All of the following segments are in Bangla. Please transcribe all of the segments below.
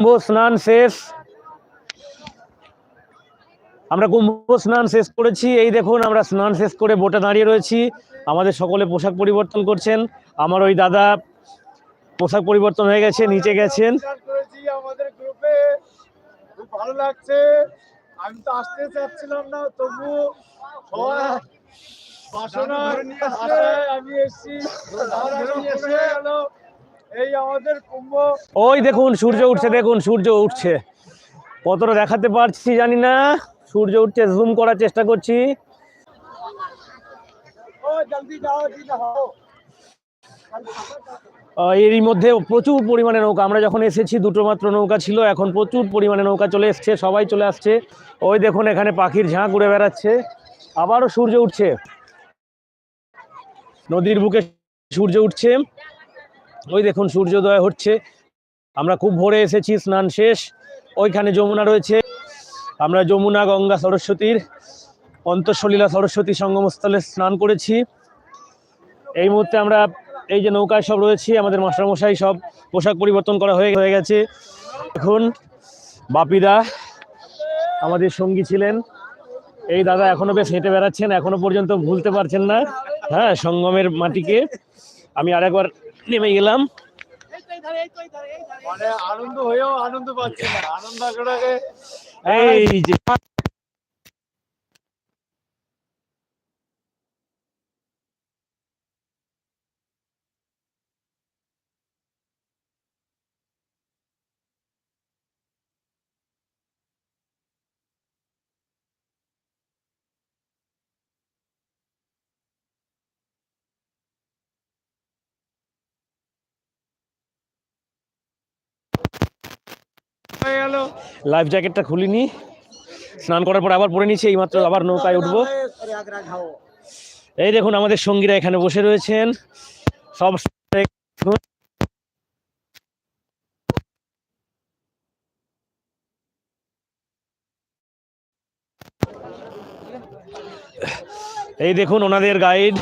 কুম্ভ স্নান শেষ। আমরা কুম্ভ স্নান শেষ করেছি। এই দেখুন, আমরা স্নান শেষ করে বোটে দাঁড়িয়ে রয়েছি। আমাদের সকলে পোশাক পরিবর্তন করছেন। আমার ওই দাদা পোশাক পরিবর্তন হয়ে গেছে, নিচে গেছেন। আমি তো আসতে চাচ্ছিলাম না, তবু এই আমাদের কুম্ভ। ওই দেখুন সূর্য উঠছে দেখুন সূর্য উঠছে। কতটা দেখাতে পারছি জানি না। সূর্য উঠছে জুম করার চেষ্টা করছি। এরই মধ্যে প্রচুর পরিমাণে নৌকা। আমরা যখন এসেছি দুটো মাত্র নৌকা ছিল এখন প্রচুর পরিমাণে নৌকা চলে এসছে সবাই চলে আসছে। ওই দেখুন এখানে পাখির ঝাঁক উড়ে বেড়াচ্ছে। আবারও সূর্য উঠছে। নদীর বুকে সূর্য উঠছে। ওই দেখুন সূর্যোদয় হচ্ছে। আমরা খুব ভোরে এসেছি, স্নান শেষ। ওইখানে যমুনা রয়েছে। আমরা যমুনা, গঙ্গা, সরস্বতীর, অন্তঃসলীলা সরস্বতী সঙ্গমস্থলে স্নান করেছি। এই মুহূর্তে আমরা এই যে নৌকায় সব রয়েছি, আমাদের মাস্টারমশাই সব পোশাক পরিবর্তন করা হয়ে হয়ে গেছে। এখন বাপিদা, আমাদের সঙ্গী ছিলেন। এই দাদা এখনও বেশ হেঁটে বেড়াচ্ছেন, এখনও পর্যন্ত ভুলতে পারছেন না। হ্যাঁ সঙ্গমের মাটিকে। আমি আরেকবার নেমে গেলাম। মানে আনন্দ হয়েও আনন্দ পাচ্ছি না। আনন্দ এই যে গেল লাইফ জ্যাকেটটা খুলিনি। স্নান করার পর আবার পরে নিচ্ছি এইমাত্র আবার নৌকায় উঠবো। এই দেখুন আমাদের সঙ্গীরা এখানে বসে রয়েছেন। সব এই দেখুন ওনাদের গাইড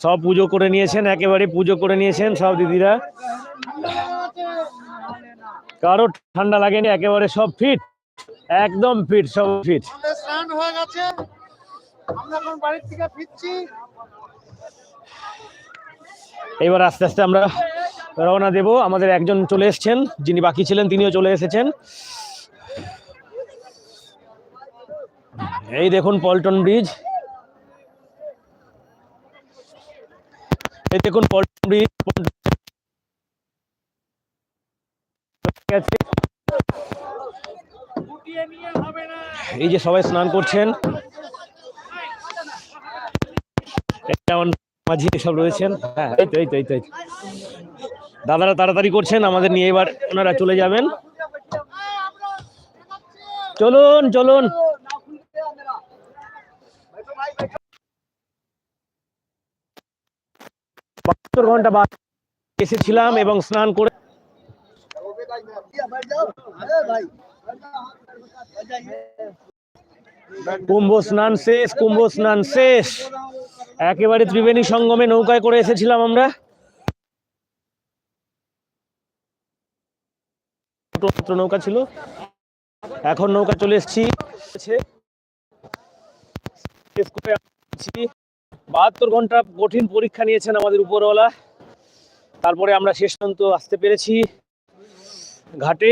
সব পুজো করে নিয়েছেন, একেবারে পুজো করে নিয়েছেন সব দিদিরা। কারও ঠান্ডা লাগেনি একেবারে সব ফিট একদম ফিট সব ফিট স্নান হয়ে গেছে। আমরা এখন বাড়ির থেকে ফিরছি। এবার আস্তে আস্তে আমরা রওনা দেব। আমাদের একজন চলে এসেছেন যিনি বাকি ছিলেন তিনিও চলে এসেছেন। এই দেখুন পল্টন ব্রিজ। এই দেখুন পল্টন ব্রিজ না এই যে সবাই স্নান করছেন। মাঝি সব রয়েছেন। হ্যাঁ তো, এই তো, এই। দাদারা তাড়াতাড়ি করছেন, আমাদের নিয়ে এবার ওনারা চলে যাবেন। চলুন চলুন। বাহাত্তর ঘণ্টা বাদ এসেছিলাম এবং স্নান করে কুম্ভ স্নান শেষ, কুম্ভ স্নান শেষ। একেবারে ত্রিবেণী সঙ্গমে নৌকায় করে এসেছিলাম আমরা। ছোট নৌকা ছিল। এখন নৌকা চলে এসেছি। বাহাত্তর ঘণ্টা কঠিন পরীক্ষা নিয়েছেন আমাদের উপরওয়ালা। তারপরে আমরা শেষ পর্যন্ত আসতে পেরেছি। ঘাটে।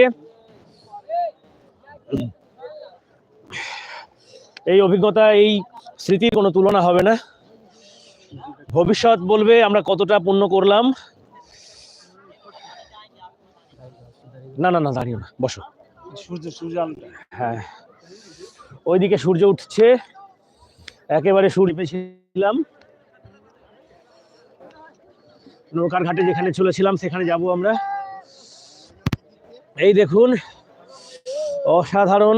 এই অভিজ্ঞতা এই স্মৃতির কোনো তুলনা হবে না। ভবিষ্যৎ বলবে আমরা কতটা পূর্ণ করলাম। না না না দাঁড়িয়ে না বসো। সূর্য সূর্য হ্যাঁ। ওইদিকে সূর্য উঠছে। একেবারে সূর্য পেয়েছিলাম। নৌকার ঘাটে যেখানে চলেছিলাম সেখানে যাব আমরা। এই দেখুন অসাধারণ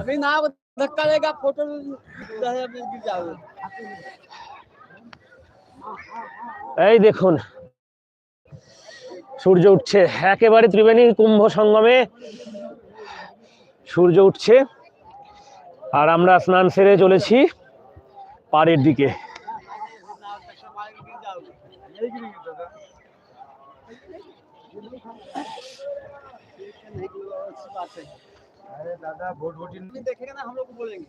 अभी ना धक्का देगा फोटो गिर जाओगे এই দেখুন সূর্য উঠছে একেবারে ত্রিবেণী কুম্ভ সঙ্গমে সূর্য উঠছে আর আমরা স্নান সেরে চলেছি পাড়ের দিকে गिर जाओगे अरे दादा वोट वोटिंग देखेगा ना हम लोग को बोलेंगे।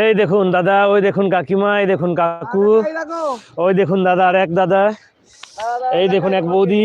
এই দেখুন দাদা ওই দেখুন কাকিমা এই দেখুন কাকু ওই দেখুন দাদা আর এক দাদা এই দেখুন এক বৌদি।